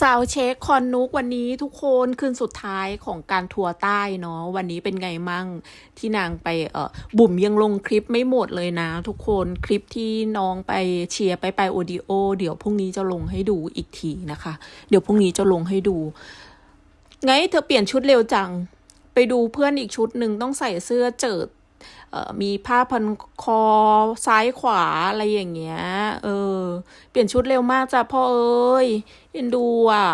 ซาวเช็คคอนนุกวันนี้ทุกคนคืนสุดท้ายของการทัวร์ใต้เนาะวันนี้เป็นไงมั่งที่นางไปเออบุ๋มยังลงคลิปไม่หมดเลยนะ ทุกคนคลิปที่น้องไปเชียร์ไปไปโอดิโอ เดี๋ยวพรุ่งนี้จะลงให้ดูอีกทีนะคะ เดี๋ยวพรุ่งนี้จะลงให้ดู ไงเธอเปลี่ยนชุดเร็วจัง ไปดูเพื่อนอีกชุดหนึ่งต้องใส่เสื้อเจิดเอ่อ มีผ้าพันคอซ้ายขวาอะไรอย่างเงี้ย เออ เปลี่ยนชุดเร็วมากจ้ะพ่อเอ้ยเอ็นดูอะ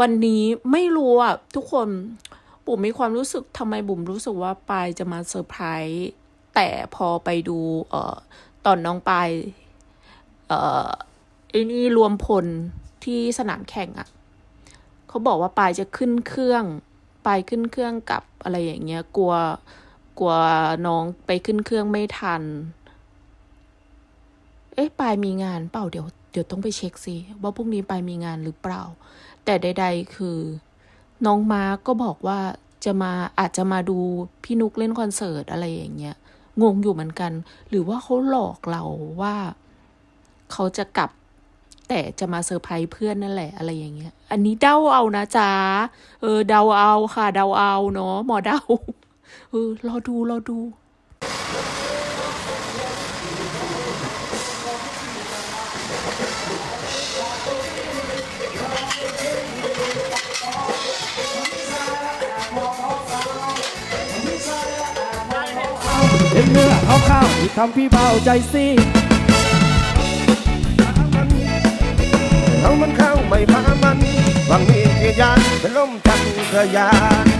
วันนี้ไม่รู้อะทุกคนบุ๋มมีความรู้สึกทำไมบุ๋มรู้สึกว่าปายจะมาเซอร์ไพรส์แต่พอไปดู เอ่อ ตอนน้องปายเอ่อไอ้นี่รวมพลที่สนามแข่งอะเขาบอกว่าปายจะขึ้นเครื่อง ปายขึ้นเครื่องกับอะไรอย่างเงี้ย กลัว กลัวน้องไปขึ้นเครื่องไม่ทัน เอ๊ะปายมีงานเปล่าเดี๋ยวเดี๋ยวต้องไปเช็คสิว่าพรุ่งนี้ปายมีงานหรือเปล่า แต่ใด ๆ คือ น้องมากก็บอกว่าจะมาอาจจะมาดูพี่นุกเล่นคอนเสิร์ตอะไรอย่างเงี้ยงงอยู่เหมือนกัน หรือว่าเขาหลอกเราว่าเขาจะกลับ แต่จะมาเซอร์ไพรส์เพื่อนนั่นแหละอะไรอย่างเงี้ย อันนี้เดาเอานะจ๊ะเออเดาเอาค่ะ เดาเอาเนาะหมอเดา เออรอดูรอดูเห็นเนื้อเขาวข้าวที่ทำพี่เบาใจสิเอามันเข้าไม่พามันวังมีเกียรยานเป็นลมทันกระยาน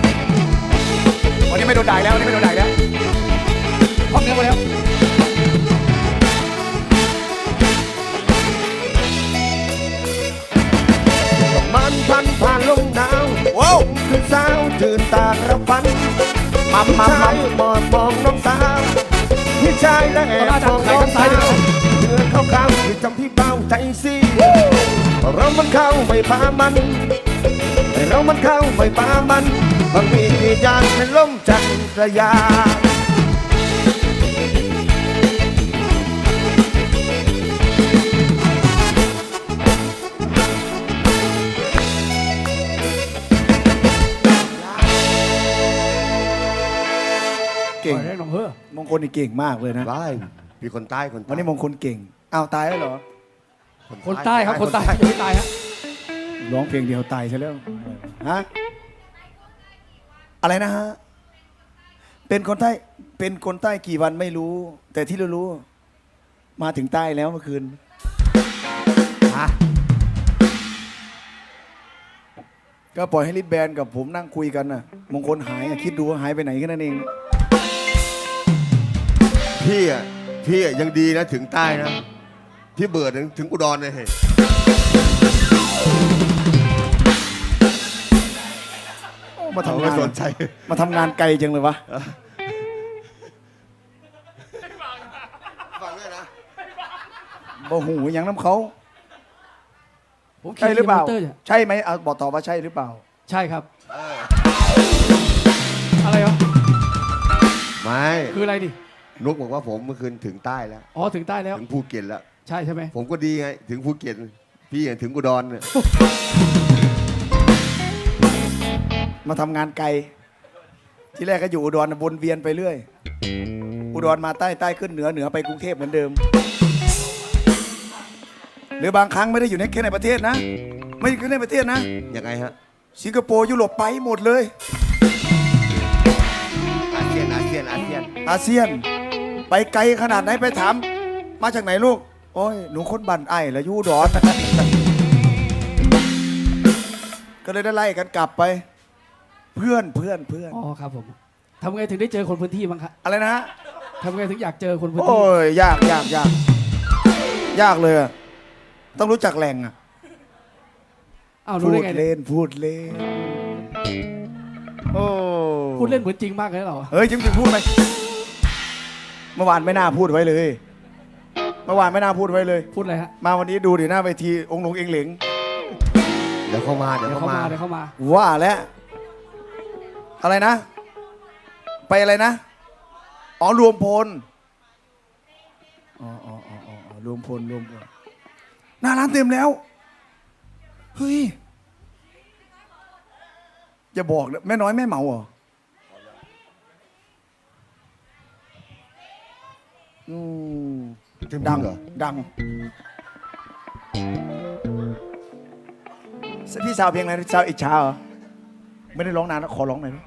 นนี้ไม่โดนด่าอีกแล้ววันนี้ไม่โดนด่าอีกแล้วห้องเนื้อมาแล้วมันพันผ่านลงหนาวว้าวคือสาวตื่นตาระฟันมัมมัมมัมมอนมองน้องสาวพี่ชายและแอบมองน้องสาวเนื้อเข้าข้าวคือจำพี่เบาใจสิเรามันเข้าไม่พามันแต่เรามันเข้าไม่พามัน บางมีเกียรยานเป็นลมจันกระยานเก่งได้หนองเฮ้อมงคลนี่เก่งมากเลยนะว้ายพี่คนใต้คนใต้วันนี้มงคลเก่ง อ้าวตายแล้วเหรอ คนใต้ครับ คนใต้ยังไม่ตายฮะ ร้องเพลงเดียวตายใช่แล้ว ฮะ อะไรนะฮะ เป็นคนใต้ เป็นคนใต้กี่วันไม่รู้ แต่ที่รู้รู้ๆมาถึงใต้แล้วเมื่อคืน ฮะ ก็ปล่อยให้ลิทแบนกับผมนั่งคุยกันน่ะ มงคลหายอะคิดดูว่าหายไปไหนแค่นั้นเอง พี่อะ พี่อะยังดีนะถึงใต้นะ พี่เบิร์ดถึงถึงอุดรเลยเฮ้ย มาเขาทำไม่งานสนใจ มาทำงานไกลจังเลยวะ ฟังด้วยนะ บ่หูอย่างน้ำเขา ผมใช่หรือเปล่าขี่มตยู่ใช่ไหมเอาบอกตอบว่าใช่หรือเปล่า ใช่ครับอะไรเหรอไม่ คืออะไรดิ นุกบอกว่าผมเมื่อคืนถึงใต้แล้ว อ๋อถึงใต้แล้ว ถึงภูเก็ตแล้ว ใช่ใช่ไหมผมก็ดีไง ถึงภูเก็ต พี่อะถึงอุดรเนี่ย มาทำงานไกล ที่แรกก็อยู่อุดรน่ะวนเวียนไปเรื่อย อุดรมาใต้ใต้ขึ้นเหนือเหนือไปกรุงเทพเหมือนเดิม หรือบางครั้งไม่ได้อยู่ในแค่ในประเทศนะ ไม่ได้แค่ในประเทศนะ ยังไงฮะ สิงคโปร์ยุโรปไปหมดเลย อาเซียนอาเซียนอาเซียนอาเซียน ไปไกลขนาดไหนไปถาม มาจากไหนลูก โอ้ย หนูคนบันไอแล้วอยูอุดร ก็เลยได้ไล่กันกลับไป เพื่อนเพื่อนเพื่อน อ๋อครับผมทำไงถึงได้เจอคนพื้นที่บ้างครับอะไรนะฮะ ทำไงถึงอยากเจอคนพื้นโอ้ที่ยยากยากยากยากเลยอะต้องรู้จักแหล่งอะอ้าวพูรู้ได้ดไงเนี่ยเล่นพูดเล่นโอ้พูดเล่นเหมือนจริงมากเลยเหรอเฮ้ยจริงจริงพูดไหมเมื่อวานไม่น่าพูดไว้เลย เมื่อวานไม่น่าพูดไว้เลย พูดอะไรฮะ มาวันนี้ดูดิหน้าเวทีองค์หลวงเองเหลง เดี๋ยวเข้ามา เดี๋ยวเดี๋ยวเข้าเขามามา เดี๋ยวเขามาว่าแล้ว อะไรนะ ไปอะไรนะ อ๋อรวมพล อ๋ออ๋ออ๋ออ๋อรวมพลรวมพลหน้าร้านเต็มแล้ว เฮ้ย อย่าบอกนะแม่น้อยแม่เหมาเหรออืมถึงดังเหรอดังพี่สาวเพลงอะไรสาวอิจฉาเหรอ ไม่ได้ร้องนานแล้วขอร้องหน่อยดิ